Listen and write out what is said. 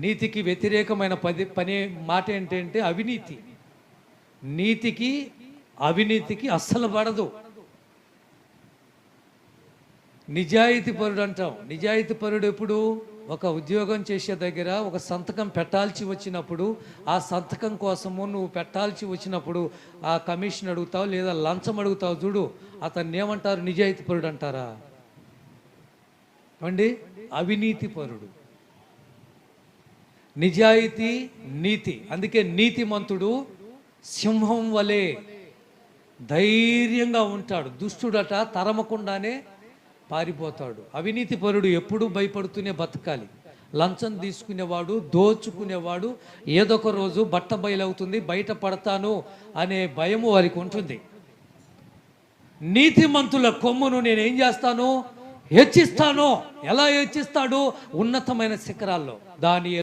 నీతికి వ్యతిరేకమైన పది పని మాట ఏంటంటే అవినీతి. నీతికి అవినీతికి అస్సలు పడదు. నిజాయితీ పరుడు అంటాం. నిజాయితీ పరుడు ఎప్పుడు? ఒక ఉద్యోగం చేసే దగ్గర ఒక సంతకం పెట్టాల్సి వచ్చినప్పుడు ఆ సంతకం కోసము నువ్వు పెట్టాల్సి వచ్చినప్పుడు ఆ కమిషన్ అడుగుతావు లేదా లంచం అడుగుతావు చూడు. అతన్ని ఏమంటారు? నిజాయితీ పరుడు అంటారా? అండి అవినీతి పరుడు. నిజాయితీ నీతి. అందుకే నీతిమంతుడు సింహం వలె ధైర్యంగా ఉంటాడు. దుష్టుడట తరమకుండానే పారిపోతాడు. అవినీతి పరుడు ఎప్పుడూ భయపడుతూనే బతకాలి. లంచం తీసుకునేవాడు దోచుకునేవాడు ఏదొక రోజు బట్ట బయలవుతుంది బయట పడతాను అనే భయము వారికి ఉంటుంది. నీతిమంతుల కొమ్మును నేను ఏం చేస్తాను? హెచ్చిస్తాను. ఎలా హెచ్చిస్తాడు? ఉన్నతమైన శిఖరాల్లో. దాని